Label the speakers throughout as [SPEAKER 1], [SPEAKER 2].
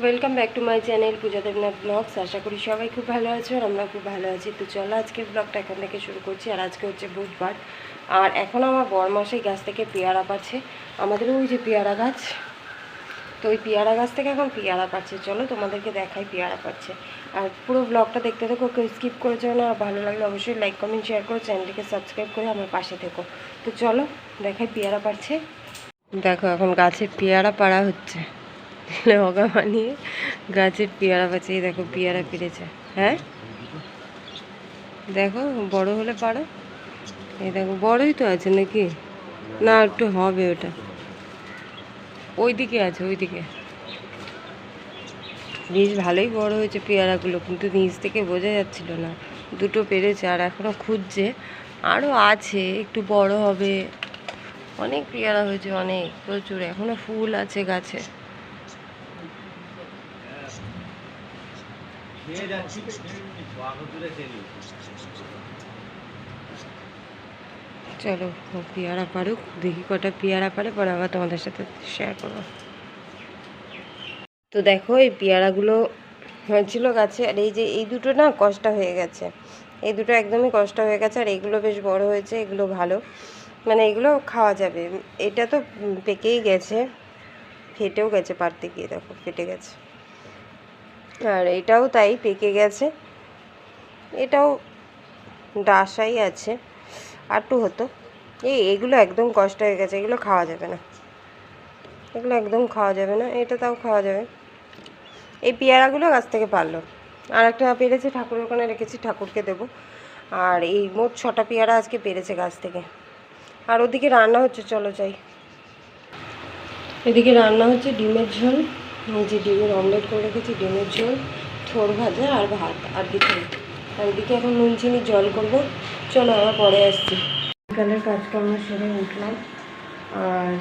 [SPEAKER 1] Welcome back to my channel Puja Debnath vlogs আশা করি সবাই খুব ভালো আছো আর আমরা খুব ভালো আছি। তো চলো আজকের ব্লগটা এখান থেকে শুরু করছি। আর আজকে হচ্ছে বুধবার। আর এখন আমার বরমাসেই গাছ থেকে পেয়ারা পাচ্ছে। আমাদের ওই যে পেয়ারা গাছ। তো ওই পেয়ারা গাছ থেকে এখন পেয়ারা পাচ্ছে। চলো তোমাদেরকে দেখাই পেয়ারা পাচ্ছে। আর পুরো ব্লগটা দেখতে থাকো, কেউ স্কিপ করে যাও না। আর ভালো লাগলে অবশ্যই লাইক কমেন্ট শেয়ার করো। চ্যানেলটিকে সাবস্ক্রাইব করে আমার পাশে থেকো। তো চলো দেখাই পেয়ারা পাচ্ছে। দেখো এখন গাছের পেয়ারা পাড়া হচ্ছে। লগা বানিয়ে গাছের পেয়ারা পাচ্ছে এই দেখো পেয়ারা পেরেছে হ্যাঁ? দেখো, বড় হলে পারো। এই দেখো, বড়ই তো আছে নাকি? না, একটু হবে ওটা। ওইদিকে আছে, ওইদিকে। বেশ ভালোই বড় হয়েছে পেয়ারাগুলো, কিন্তু নিচ থেকে বোঝা যাচ্ছিল না। দুটো পেরেছে আর এখনও খুঁজছে। আরও আছে, একটু বড় হবে। অনেক পেয়ারা হয়েছে, অনেক, প্রচুর। এখনও ফুল আছে গাছে।
[SPEAKER 2] খেয়ে যাচ্ছি
[SPEAKER 1] চলো পেয়ারা পারুক, দেখি কটা পেয়ারা পারে, পরে আবার তোমাদের সাথে শেয়ার করব। তো দেখো, এই পেয়ারাগুলো হয়েছিল গাছে, আর এই যে এই দুটো না কষ্ট হয়ে গেছে। এই দুটো একদমই কষ্ট হয়ে গেছে, আর এগুলো বেশ বড় হয়েছে, এগুলো ভালো। মানে এগুলো খাওয়া যাবে। এটা তো পেকেই গেছে, ফেটেও গেছে, পারতে গিয়ে দেখো, ফেটে গেছে। আর এটাও তাই পেকে গেছে। এটাও ডাসাই আছে। আরটু হতো। এই এগুলো একদম কষ্ট হয়ে গেছে। এগুলো খাওয়া যাবে না। এগুলো একদম খাওয়া যাবে না। এটা তাও খাওয়া যাবে। এই পেয়ারাগুলো গাছ থেকে পারল। আর একটা পেরেছে ঠাকুরের ওখানে রেখেছি, ঠাকুরকে দেবো। আর এই মোট ছটা পেয়ারা আজকে পেরেছে গাছ থেকে। আর ওদিকে রান্না হচ্ছে, চলো যাই। এদিকে রান্না হচ্ছে ডিমের ঝোল। যে ডিমের অমলেট করে রেখেছি, ডিমের ঝোল, থোর ভাজা আর ভাত, আর কিছু আর এদিকে এখন নুন চিনি জল করব। চলো আবার পরে আসছি। বিকালের কাজকর্ম সেরে উঠলাম। আর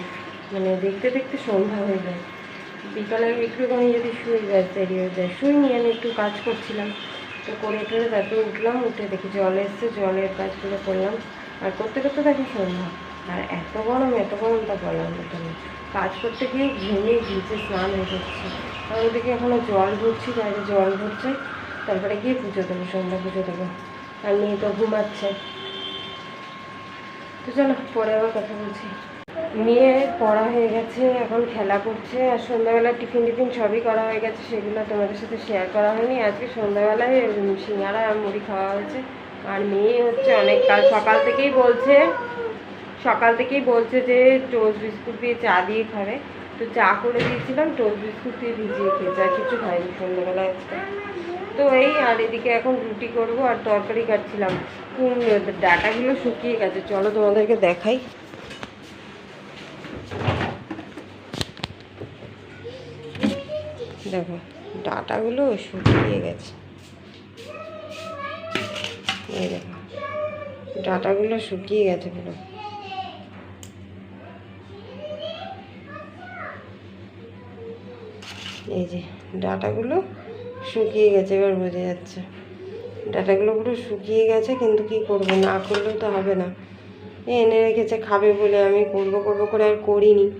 [SPEAKER 1] মানে দেখতে দেখতে সন্ধ্যা হয়ে যায়। বিকালে একটুখানি যদি শুয়ে যায় দেরি হয়ে যায় শুয়ে নিয়ে আমি একটু কাজ করছিলাম। তো করে টোরে তারপরে উঠলাম, উঠে দেখি জল এসছে, জলের কাজগুলো করলাম। আর করতে করতে দেখি সন্ধ্যা। আর এত গরম এত গরম তা বলার মতো না কাজ করতে গিয়ে ঘেমে ভিজে স্নান হয়ে যাচ্ছে। আর ওদিকে এখনও জল ভরছি, বাইরে জল ভরছে। তারপরে গিয়ে পুজো দেবো, সন্ধ্যা পুজো দেবো। আর মেয়ে তো ঘুমাচ্ছে। তো চলো, পরে আবার কথা বলছি। মেয়ে পড়া হয়ে গেছে, এখন খেলা করছে। আর সন্ধ্যাবেলা টিফিন টিফিন সবই করা হয়ে গেছে, সেগুলো তোমাদের সাথে শেয়ার করা হয়নি। আজকে সন্ধ্যাবেলায় সিঙ্গারা আর মুড়ি খাওয়া হয়েছে। আর মেয়ে হচ্ছে অনেক, কাল সকাল থেকেই বলছে সকাল থেকেই বলছে যে টোস্ট বিস্কুট দিয়ে চা দিয়ে খাবে। তো চা করে দিয়েছিলাম টোস্ট বিস্কুট দিয়ে ভিজিয়ে খেয়েছে। আর কিছু খাইনি সন্ধ্যাবেলায় আজকে। তো এই আর এদিকে এখন রুটি করব আর তরকারি কাটছিলাম। উম, ডাটাগুলো শুকিয়ে গেছে। চলো তোমাদেরকে দেখাই। দেখো ডাটাগুলো শুকিয়ে গেছে। এই দেখো ডাটাগুলো শুকিয়ে গেছে পুরো। এই যে ডাটাগুলো শুকিয়ে গেছে, এবার বোঝা যাচ্ছে। ডাটাগুলো পুরো শুকিয়ে গেছে, কিন্তু কি করব? না করলেও তো হবে না। এনে রেখেছে, খাবে বলে আমি করব করব করে আর করিনি।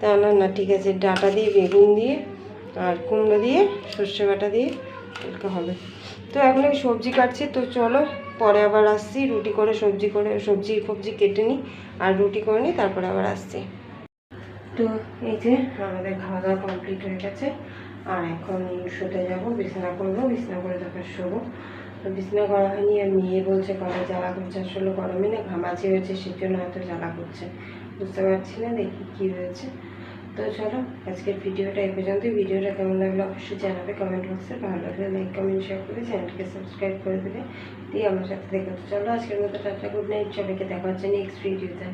[SPEAKER 1] তা না না, ঠিক আছে, ডাটা দিয়ে, বেগুন দিয়ে আর কুমড়ো দিয়ে, সর্ষে বাটা দিয়ে এগুলো হবে। তো এখন আমি সবজি কাটছি, তো চলো পরে আবার আসছি। রুটি করে সবজি করে, সবজি ফবজি কেটে নিই আর রুটি করে নিই, তারপরে আবার আসছি। তো এই যে আমাদের খাওয়া দাওয়া কমপ্লিট হয়ে গেছে। আর এখন শুতে যাব, বিছানা করব, বিছানা করে তারপর শোবো। তো বিছানা করা হয়নি, আর মেয়ে বলছে কটা জ্বালা করছে। আসলে গরমে না ঘামাচি হয়েছে সেই জন্য হয়তো জ্বালা করছে। বুঝতে পারছি না দেখি কী হয়েছে। তো চলো, আজকের ভিডিওটা এই পর্যন্ত ভিডিওটা কেমন লাগল অবশ্যই জানাবে কমেন্ট বক্সে ভালো লাগলে লাইক কমেন্ট শেয়ার করে চ্যানেলকে সাবস্ক্রাইব করে দেবে। দিয়ে আমার সাথে দেখো। চলো, আজকের মতো টাটা গুড নাইট সবাইকে দেখা হচ্ছে নেক্সট ভিডিওতে